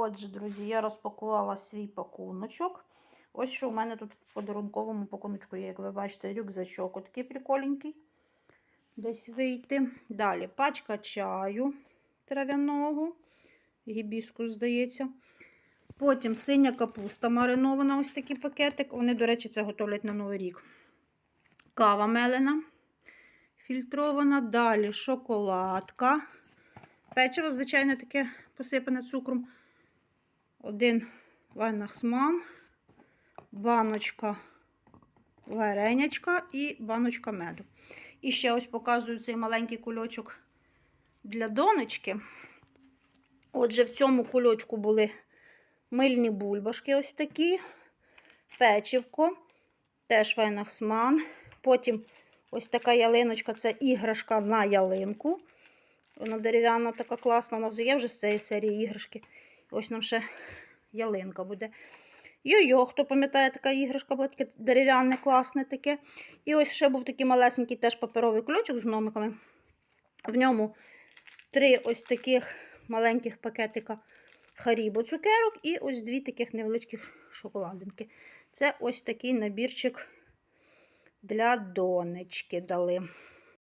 Отже, друзі, я розпакувала свій пакуночок. Ось що у мене тут в подарунковому пакуночку є, як ви бачите, рюкзачок отакий приколенький. Десь вийти. Далі пачка чаю трав'яного. Гібіску, здається. Потім синя капуста маринована, ось такий пакетик. Вони, до речі, це готовлять на Новий рік. Кава мелена, фільтрована. Далі шоколадка. Печиво, звичайно, таке посипане цукром. Один вайнахсман, баночка варенячка і баночка меду. І ще ось показую цей маленький кульочок для донечки. Отже, в цьому кульочку були мильні бульбашки ось такі, печивко, теж вайнахсман. Потім ось така ялиночка це іграшка на ялинку. Вона дерев'яна така класна. У нас є вже з цієї серії іграшки. Ось нам ще ялинка буде. Йо-йо, хто пам'ятає, така іграшка була таке дерев'яне, класне таке. І ось ще був такий малесенький теж паперовий ключик з номиками. В ньому три ось таких маленьких пакетика Харібо цукерок і ось дві таких невеличких шоколадинки. Це ось такий набірчик для донечки дали.